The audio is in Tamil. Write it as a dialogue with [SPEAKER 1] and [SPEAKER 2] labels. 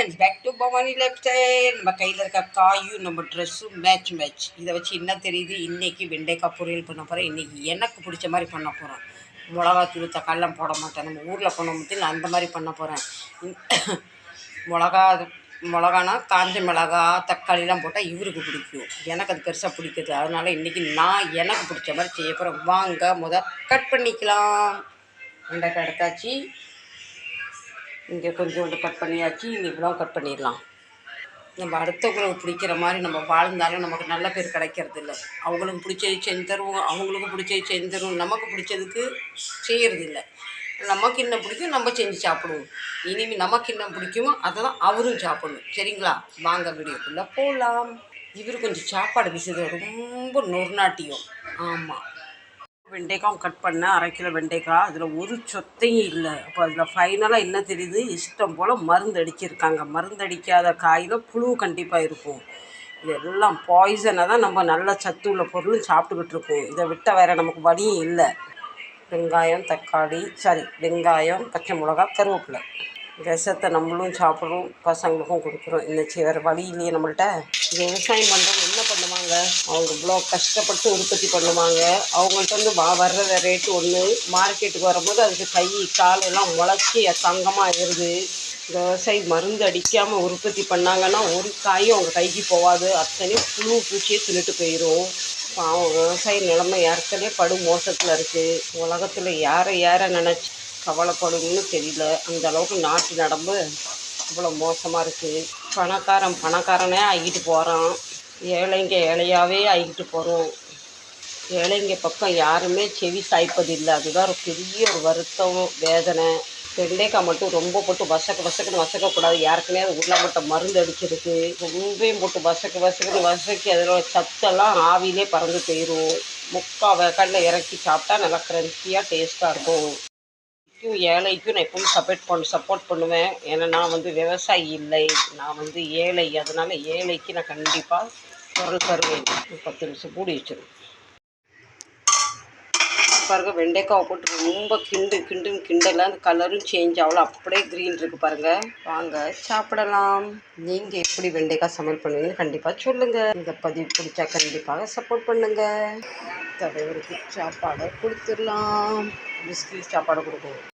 [SPEAKER 1] Friends back to Bhavani lifestyle நம்ம கையில் இருக்க காயும் நம்ம ட்ரெஸ்ஸும் மேட்ச் மேட்ச் இதை வச்சு என்ன தெரியுது? இன்றைக்கி வெண்டைக்காய் பொரியல் பண்ண போகிறேன் இன்றைக்கி எனக்கு பிடிச்ச மாதிரி பண்ண போகிறேன் மிளகாத்தூள் தக்காளிலாம் போட மாட்டேன். நம்ம ஊரில் பண்ண முடியல அந்த மாதிரி பண்ண போகிறேன் மிளகா மிளகானா காஞ்ச மிளகா தக்காளிலாம் போட்டால் இவருக்கு பிடிக்கும். எனக்கு அது பெருசாக பிடிக்குது. அதனால் இன்றைக்கி நான் எனக்கு பிடிச்ச மாதிரி செய்ய போகிறேன் வாங்க முத கட் பண்ணிக்கலாம். வெண்டைக்காய் எடுத்தாச்சு. இங்கே கொஞ்சோண்டு கட் பண்ணியாச்சு இங்கே இவ்வளோ கட் பண்ணிடலாம். நம்ம அடுத்தவங்களுக்கு பிடிக்கிற மாதிரி நம்ம வாழ்ந்தாலும் நமக்கு நல்ல பேர் கிடைக்கிறது இல்லை அவங்களுக்கு பிடிச்சது செஞ்சு தருவோம் அவங்களுக்கு பிடிச்சது செஞ்சு தருவோம் நமக்கு பிடிச்சதுக்கு செய்கிறது இல்லை நமக்கு என்ன பிடிக்கும் நம்ம செஞ்சு சாப்பிடுவோம். இனிமேல் நமக்கு என்ன பிடிக்குமோ அதை தான் அவரும் சாப்பிடணும். சரிங்களா? வாங்க வீடியோக்குள்ளே போகலாம் இவர் கொஞ்சம் சாப்பாடு விஷயத்தை ரொம்ப நொறுநாட்டியம். ஆமாம் வெண்டைக்காய் கட் பண்ணேன் அரை கிலோ வெண்டைக்காய். அதில் ஒரு சொத்தையும் இல்லை. அப்போ அதில் ஃபைனலாக என்ன தெரியுது? இஷ்டம் போல் மருந்து அடிச்சிருக்காங்க மருந்து அடிக்காத காயில் புழு கண்டிப்பாக இருக்கும். இது எல்லாம் பாய்சனை தான் நம்ம நல்ல சத்து உள்ள பொருளும் சாப்பிட்டுக்கிட்டு இருக்கோம். இதை விட்டால் வேறு நமக்கு வழியும் இல்லை. வெங்காயம் தக்காளி சாரி வெங்காயம் பச்சை மிளகா கருவேப்பிலை. விஷத்தை நம்மளும் சாப்பிட்றோம் பசங்களுக்கும் கொடுக்குறோம் இந்த வேறு வழி இல்லையே நம்மள்ட்ட. விவசாயம் பண்ணுறவங்க என்ன பண்ணுவாங்க? அவங்க இவ்வளோ கஷ்டப்பட்டு உற்பத்தி பண்ணுவாங்க. அவங்கள்ட்ட வந்து வா வர்ற ரேட்டு ஒன்று மார்க்கெட்டுக்கு வரும்போது அதுக்கு கை கால் எல்லாம் முளைச்சி தங்கமாக ஆயிடுது. விவசாயி மருந்து அடிக்காமல் உற்பத்தி பண்ணாங்கன்னா ஒரு காயும் அவங்க கைக்கு போகாது. அத்தனையும் புழு பூச்சியே தின்னுட்டு போயிடும் பாவம் விவசாய நிலைமை ஏற்கனவே படு மோசத்தில் இருக்குது உலகத்தில் யாரை யாரை நினச்சி கவலைப்படும்னு தெரியல. அந்த அளவுக்கு நாட்டு நடம்பு இவ்வளோ மோசமாக இருக்குது பணக்காரன் பணக்காரனே ஆகிட்டு போகிறான் ஏழைங்க ஏழையாகவே ஆகிட்டு போகிறோம் ஏழைங்க பக்கம் யாருமே செவி சாய்ப்பதில்லை அதுதான் ஒரு பெரிய ஒரு வருத்தம் வேதனை. வெண்டைக்காய் மட்டும் ரொம்ப போட்டு வசக்க வசக்குன்னு வசக்கக்கூடாது. யாருக்குமே அது உள்ள மட்டும் மருந்து அடிச்சிருக்கு ரொம்பவும் போட்டு வசக்கு வசக்குன்னு வசக்கி அதில் சத்தெல்லாம் ஆவிலே பறந்து போயிடும் முக்கால் வேக்காடில் இறக்கி சாப்பிட்டா நல்லா க்ரன்ச்சியாக டேஸ்ட்டாக இருக்கும். ஏழைக்கும் நான் எப்பவும் சப்போர்ட் பண்ண சப்போர்ட் பண்ணுவேன். ஏன்னா நான் வந்து விவசாயி இல்லை. நான் வந்து ஏழை. அதனால் ஏழைக்கு நான் கண்டிப்பாக குரல் தருவேன். பத்து நிமிஷம் மூடி வச்சிருவேன் பாருங்கள் வெண்டைக்காவை போட்டு ரொம்ப கிண்டு கிண்டுன்னு கிண்டல அந்த கலரும் சேஞ்ச் ஆகல. அப்படியே க்ரீன் இருக்குது பாருங்கள் வாங்க சாப்பிடலாம். நீங்கள் எப்படி வெண்டைக்காய் சமையல் பண்ணுவீங்கன்னு கண்டிப்பாக சொல்லுங்கள் இந்த பதிவு பிடிச்சா கண்டிப்பாக சப்போர்ட் பண்ணுங்கள் தலைவருக்கு சாப்பாடை கொடுத்துடலாம். பிஸ்கி சாப்பாடு கொடுக்கணும்.